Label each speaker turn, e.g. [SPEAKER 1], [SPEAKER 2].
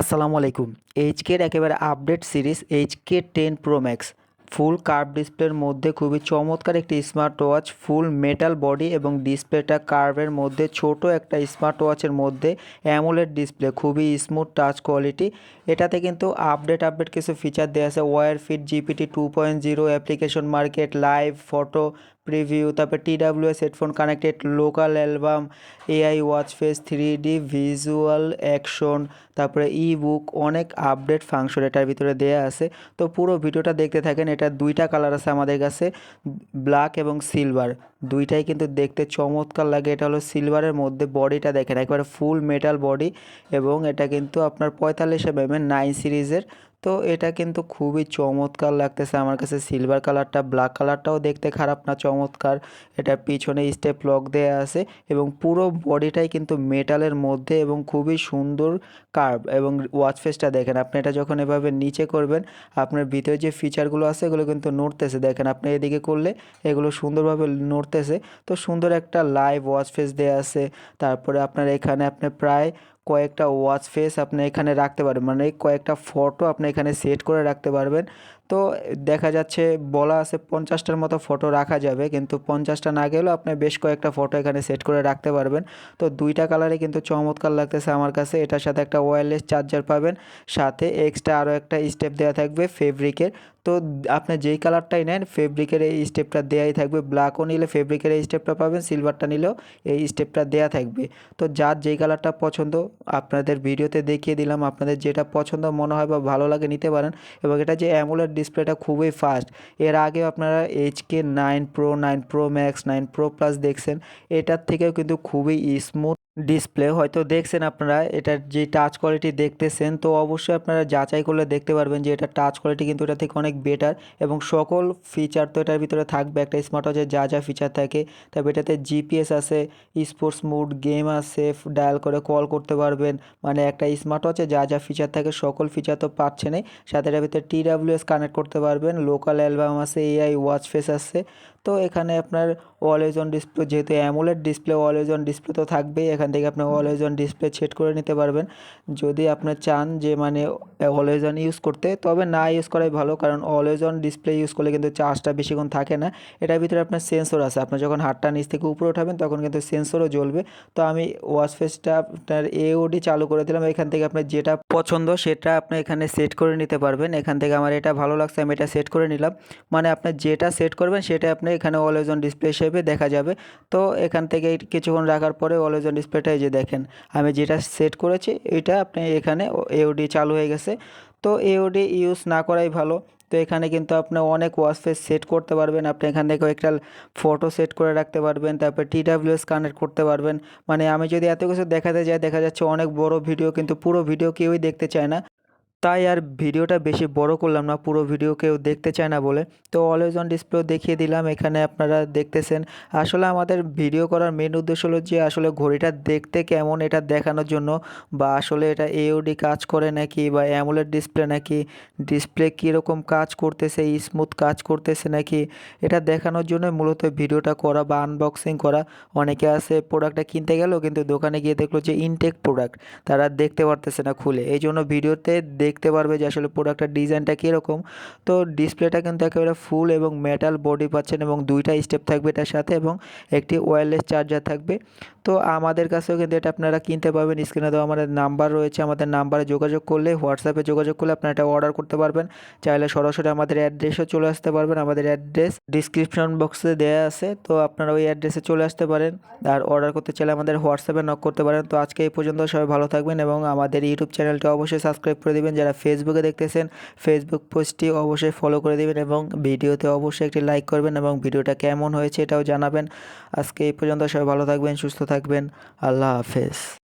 [SPEAKER 1] আসসালামু আলাইকুম। এইচকের একেবারে update series HK ten pro max. Full curve ডিসপ্লের মধ্যে খুবই চমৎকার একটি smart watch, full metal body এবং ডিসপ্লেটা কার্ভের মধ্যে ছোট একটা স্মার্ট ওয়াচের মধ্যে অ্যামোলেড ডিসপ্লে, খুবই স্মুথ টাচ কোয়ালিটি। এটাতে কিন্তু আপডেট আপডেট কিছু ফিচার দেওয়া আছে Wear Fit GPT two point zero application market live photo preview তারপরে TWS headphone connected local album AI watch face three D visual action তারপরে ই বুক অনেক update function এটার ভিতরে দেয়া আছে। তো পুরো ভিডিওটা দেখতে থাকেন, এটা দুইটা কালার আছে আমাদের কাছে ব্ল্যাক এবং সিলভার দুইটাই কিন্তু দেখতে চমৎকার লাগে। এটা হলো সিলভারের মধ্যে বডিটা দেখেন, একবারে ফুল মেটাল বডি এবং এটা কিন্তু আপনার পঁয়তাল্লিশ এমএম নাইন সিরিজের তো এটা কিন্তু খুবই চমৎকার লাগতেছে আমার কাছে। সিলভার কালারটা ব্ল্যাক কালারটাও দেখতে খারাপ না, চমৎকার। এটা পিছনে স্টেপ লক দেওয়া আছে এবং পুরো বডিটাই কিন্তু মেটালের মধ্যে এবং খুবই সুন্দর কার্ভ এবং ওয়াচ ফেসটা দেখেন। আপনি এটা যখন এভাবে নিচে করবেন, আপনার ভিতরে যে ফিচারগুলো আছে, এগুলো কিন্তু নড়তেছে। দেখেন, আপনি এদিকে করলে এগুলো সুন্দরভাবে নড়তেছে তো সুন্দর একটা লাইভ ওয়াচ ফেস দেওয়া আছে। তারপরে আপনার এখানে আপনি প্রায় কয়েকটা ওয়াচ ফেস আপনি এখানে রাখতে পারবেন। মানে কয়েকটা ফটো আপনি এখানে সেট করে রাখতে পারবেন। তো দেখা যাচ্ছে বলা আছে পঞ্চাশটার মতো ফটো রাখা যাবে, কিন্তু পঞ্চাশটা না গেলেও আপনি বেশ কয়েকটা ফটো এখানে সেট করে রাখতে পারবেন। তো দুইটা কালারে কিন্তু চমৎকার লাগতেছে আমার কাছে, এটার সাথে একটা ওয়্যারলেস চার্জার পাবেন, সাথে এক্সট্রা আরও একটা স্টেপ দেওয়া থাকবে ফেব্রিকের তো আপনি যেই কালারটাই নেন ফেব্রিকের এই স্টেপটা দেওয়াই থাকবে ব্ল্যাকও নিলে ফেব্রিকের এই স্টেপটা পাবেন সিলভারটা নিলেও এই স্টেপটা দেওয়া থাকবে। তো যার যেই কালারটা পছন্দ, আপনাদের ভিডিওতে দেখিয়ে দিলাম, আপনাদের যেটা পছন্দ, মনে হয় বা ভালো লাগে, নিতে পারেন। এবং এটা যে অ্যামুলেট ডিসপ্লেটা খুবই ফাস্ট এর আগেও আপনারা HK nine pro nine pro max nine pro plus দেখছেন। এটার থেকেও কিন্তু খুবই স্মুথ ডিসপ্লে হয়তো দেখছেন আপনারা, এটার যে টাচ কোয়ালিটি দেখতেছেন, তো অবশ্যই আপনারা যাচাই করলে দেখতে পারবেন যে এটা টাচ কোয়ালিটি কিন্তু এটা থেকে অনেক বেটার এবং সকল ফিচার তো এটার ভিতরে থাকবে, একটা স্মার্ট ওয়াচের যা যা ফিচার থাকে। তবে এটাতে জিপিএস আছে স্পোর্টস মুড গেম আছে ডায়াল করে কল করতে পারবেন। মানে একটা স্মার্ট ওয়াচে যা যা ফিচার থাকে, সকল ফিচার তো পাচ্ছেনই। সাথে এটার ভিতরে টিডাব্লিউএস কানেক্ট করতে পারবেন। লোকাল অ্যালবাম আছে এআই ওয়াচ ফেস আছে। তো এখানে আপনার অলওয়েজ অন ডিসপ্লে যেহেতু AMOLED display always on display তো থাকবেই। এখান থেকে আপনি অলওয়েজ অন ডিসপ্লে সেট করে নিতে পারবেন। যদি আপনি চান যে মানে অলওয়েজ অন ইউজ করতে, তবে না ইউজ করাই ভালো, কারণ অলওয়েজ অন ডিসপ্লে ইউজ করলে কিন্তু চার্জটা বেশিক্ষণ থাকে না। এটার ভিতরে আপনার সেন্সর আছে। আপনি যখন হাতটা নিচ থেকে উপরে উঠাবেন তখন কিন্তু সেন্সরও জ্বলবে। তো আমি ওয়াচ ফেসটা আপনার এওডি চালু করে দিলাম। এখান থেকে আপনার যেটা পছন্দ, সেটা আপনি এখানে সেট করে নিতে পারবেন। এখান থেকে আমার এটা ভালো লাগছে, আমি এটা সেট করে নিলাম। মানে আপনি যেটা সেট করবেন, সেটা আপনি এখানে অলওয়েজ অন ডিসপ্লে হিসেবে দেখা যাবে। তো এখান থেকে কিছুক্ষণ রাখার পরে অলওয়েজ অন ডিসপ্লেটা এই যে দেখেন, আমি যেটা সেট করেছি, এটা আপনি এখানে এওডি চালু হয়ে গেছে। তো এওডি ইউজ না করাই ভালো। তো এখানে কিন্তু আপনি অনেক ওয়াশ ফেস সেট করতে পারবেন। আপনি এখান থেকে একটা ফটো সেট করে রাখতে পারবেন, তারপর টিডাব্লিউএস কানেক্ট করতে পারবেন। মানে আমি যদি এত কিছু দেখাতে যাই, দেখা যাচ্ছে অনেক বড় ভিডিও কিন্তু পুরো ভিডিও কেউই দেখতে চায় না। তাই আর ভিডিওটা বেশি বড় করলাম না, পুরো ভিডিও কেউ দেখতে চায় না বলে। তো অলওয়েজ অন ডিসপ্লেও দেখিয়ে দিলাম, এখানে আপনারা দেখতেছেন। আসলে আমাদের ভিডিও করার মেন উদ্দেশ্য হলো যে, আসলে ঘড়িটা দেখতে কেমন এটা দেখানোর জন্য, বা আসলে এটা এওডি কাজ করে নাকি, বা অ্যামুলেট ডিসপ্লে নাকি ডিসপ্লে কীরকম কাজ করতেছে স্মুথ কাজ করতেছে নাকি, এটা দেখানোর জন্য মূলত ভিডিওটা করা বা আনবক্সিং করা। অনেকে আছে প্রোডাক্টটা কিনতে গেলেও কিন্তু দোকানে গিয়ে দেখল যে ইনটেক প্রোডাক্ট তারা দেখতে পারতেছে না খুলে। এই জন্য ভিডিওতে দেখতে পারবে যে আসলে প্রোডাক্টের ডিজাইনটা কীরকম। তো ডিসপ্লেটা কিন্তু একেবারে ফুল এবং মেটাল বডি পাচ্ছেন এবং দুইটা স্টেপ থাকবে এটার সাথে এবং একটি ওয়্যারলেস চার্জার থাকবে। তো আমাদের কাছেও কিন্তু এটা আপনারা কিনতে পারবেন। স্ক্রিনে দেওয়া আমাদের নাম্বার রয়েছে, আমাদের নাম্বারে যোগাযোগ করলে হোয়াটসঅ্যাপে যোগাযোগ করলে আপনারা এটা অর্ডার করতে পারবেন। চাইলে সরাসরি আমাদের অ্যাড্রেসও চলে আসতে পারবেন। আমাদের অ্যাড্রেস ডিসক্রিপশন বক্সে দেওয়া আছে, তো আপনারা ওই অ্যাড্রেসে চলে আসতে পারেন। আর অর্ডার করতে চাইলে আমাদের হোয়াটসঅ্যাপে নক করতে পারেন। তো আজকে এই পর্যন্ত সবাই ভালো থাকবেন এবং আমাদের ইউটিউব চ্যানেলটি অবশ্যই সাবস্ক্রাইব করে দেবেন যারা ফেসবুকে দেখতেছেন ফেসবুক পোস্টটি অবশ্যই ফলো করে দেবেন এবং ভিডিওতে অবশ্যই একটি লাইক করবেন এবং ভিডিওটা কেমন হয়েছে এটাও জানাবেন। আজকে এই পর্যন্ত সবাই ভালো থাকবেন, সুস্থ থাকবেন। আল্লাহ হাফেজ।